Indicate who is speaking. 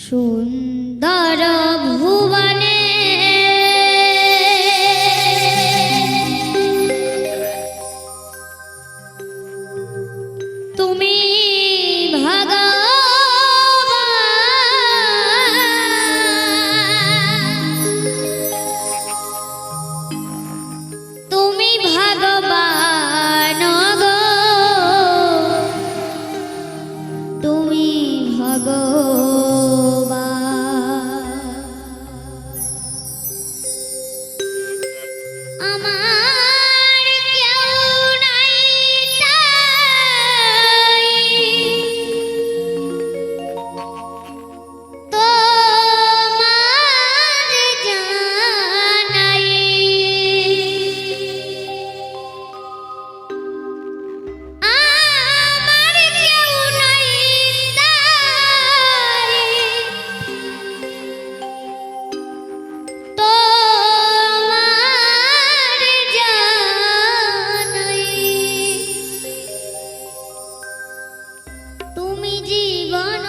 Speaker 1: সুন্দর ভুবনে জীবন